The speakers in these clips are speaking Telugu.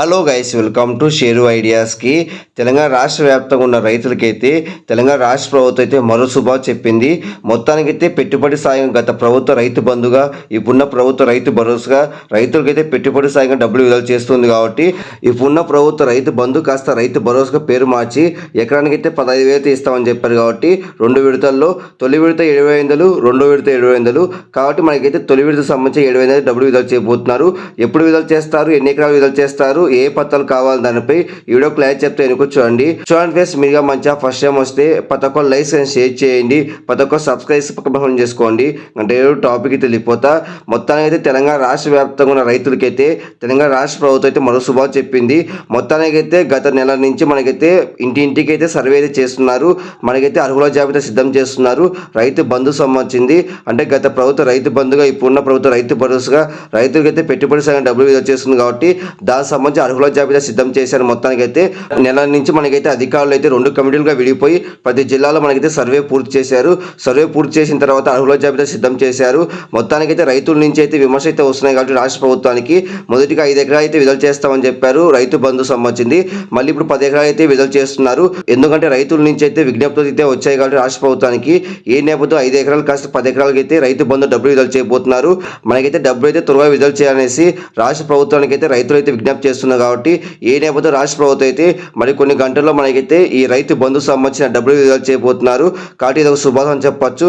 Hello guys welcome to Sheru ఐడియాస్కి Telangana రాష్ట్ర వ్యాప్తంగా ఉన్న రైతులకైతే తెలంగాణ రాష్ట్ర ప్రభుత్వం అయితే మరో శుభా చెప్పింది. మొత్తానికైతే పెట్టుబడి సాయం గత ప్రభుత్వ రైతు బంధుగా ఇప్పుడున్న ప్రభుత్వ రైతు భరోసాగా రైతులకైతే పెట్టుబడి సాయంగా డబ్బులు విడుదల చేస్తుంది కాబట్టి ఇప్పుడున్న ప్రభుత్వ రైతు బంధు కాస్త రైతు భరోసాగా పేరు మార్చి ఎకరానికైతే పదహైదు వేలు ఇస్తామని చెప్పారు కాబట్టి రెండు విడతల్లో తొలి విడత ఏడు వందలు రెండో విడత ఏడు ఐదులు. కాబట్టి మనకైతే తొలి విడత సంబంధించి ఏడు వందలు డబ్బులు విడుదల చేయబోతున్నారు. ఎప్పుడు విడుదల చేస్తారు? ఎన్ని ఎకరాలు విడుదల చేస్తారు? ఏ పత్రాలు కావాలి దానిపై వీడియో క్లాస్ చెప్తే ఎనుకో చూడండి. చూడండి ఫ్రెండ్స్ మీరుగా మంచిగా ఫస్ట్ టైం వస్తే పతొక్క ఒక్క లైక్స్ అండ్ షేర్ చేయండి. ప్రతి ఒక్క సబ్స్క్రైబ్ పక్కన చేసుకోండి. అంటే టాపిక్ అయితే వెళ్ళిపోతా. మొత్తానికి అయితే తెలంగాణ రాష్ట్ర వ్యాప్తంగా ఉన్న రైతులకైతే తెలంగాణ రాష్ట్ర ప్రభుత్వం అయితే మరో శుభాలు చెప్పింది మొత్తానికైతే గత నెల నుంచి మనకైతే ఇంటి ఇంటికి అయితే సర్వే అయితే చేస్తున్నారు. మనకైతే అర్హుల జాబితా సిద్ధం చేస్తున్నారు. రైతు బంధు సంబంధించింది. అంటే గత ప్రభుత్వ రైతు బంధుగా ఇప్పుడున్న ప్రభుత్వ రైతు భరోసాగా రైతులకైతే పెట్టుబడి సాయం డబ్బులు వచ్చేస్తుంది చేస్తుంది కాబట్టి దానికి సంబంధించి అర్హుల జాబితా సిద్ధం చేశారు. మొత్తానికి అయితే నెల నుంచి మనకైతే అధికారులు అయితే రెండు కమిటీలుగా విడిపోయి ప్రతి జిల్లాలో మనకైతే సర్వే పూర్తి చేశారు. సర్వే పూర్తి చేసిన తర్వాత అర్హుల జాబితా సిద్ధం చేశారు. మొత్తానికైతే రైతుల నుంచి అయితే విమర్శ అయితే వస్తున్నాయి కాబట్టి రాష్ట్ర ప్రభుత్వానికి మొదటిగా ఐదు ఎకరాలు అయితే విడుదల చేస్తామని చెప్పారు. రైతు బంధు సంబంధించింది. మళ్ళీ ఇప్పుడు పది ఎకరాలు అయితే విడుదల చేస్తున్నారు. ఎందుకంటే రైతుల నుంచి అయితే విజ్ఞప్తులు అయితే వచ్చాయి కాబట్టి రాష్ట్ర ప్రభుత్వానికి ఏ నేపథ్యం ఐదు ఎకరాలు కాస్త పది ఎకరాలకి అయితే రైతు బంధు డబ్బులు విడుదల చేయబోతున్నారు. మనకైతే డబ్బులు అయితే త్వరగా విడుదల చేయాలనేసి రాష్ట్ర ప్రభుత్వానికి అయితే రైతులు అయితే విజ్ఞప్తి చేస్తున్నారు. కాబట్టి ఏ నేపథ్యం రాష్ట్ర ప్రభుత్వం అయితే మరి కొన్ని గంటల్లో మనకైతే ఈ రైతు బంధు సంబంధించిన డబ్బులు విడుదల చేయబోతున్నారు కాబట్టి ఇది ఒక శుభాసం అని చెప్పొచ్చు.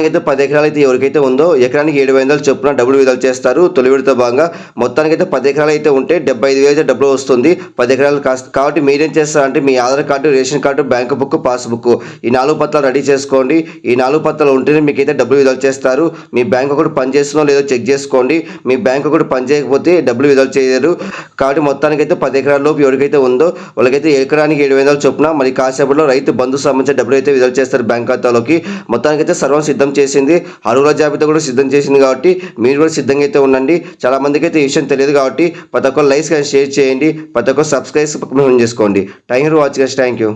అయితే పది ఎకరాలు అయితే ఎవరికైతే ఉందో ఎకరానికి ఏడు వందలు చొప్పున డబ్బులు విడుదల చేస్తారు. తొలి విడత భాగంగా మొత్తానికైతే పది ఎకరాలు అయితే ఉంటే డెబ్బై ఐదు వేలు అయితే డబ్బులు వస్తుంది. పది ఎకరాలు కాస్త కాబట్టి మీరేం చేస్తారంటే మీ Aadhaar card ration card bank book passbook ఈ నాలుగు పత్రాలు రెడీ చేసుకోండి. ఈ నాలుగు పత్రాలు ఉంటేనే మీకైతే డబ్బులు విడుదల చేస్తారు. మీ బ్యాంక్ ఒకటి పనిచేస్తుందో లేదో చెక్ చేసుకోండి. మీ బ్యాంక్ ఒకటి పని చేయకపోతే డబ్బులు విడుదల చేయరు కాబట్టి మొత్తానికైతే పది ఎకరాల లోపు ఎవరికైతే ఉందో వాళ్ళకైతే ఎకరానికి ఏడు వందలు చొప్పున మరి కాసేపట్లో రైతు బంధు సంబంధించిన డబ్బులు అయితే విడుదల చేస్తారు బ్యాంక్ ఖాతాలోకి. మొత్తానికైతే సర్వం సిద్ధం చేసింది. అర్హుల జాబితా కూడా సిద్ధం చేసింది కాబట్టి మీరు కూడా సిద్ధంగా అయితే ఉండండి. చాలా మందికి అయితే ఈ విషయం తెలియదు కాబట్టి ప్రతి ఒక్క లైక్స్ కానీ షేర్ చేయండి ప్రతి ఒక్కరు సబ్స్క్రైబ్ చేసుకోండి. Thank you watching thank you.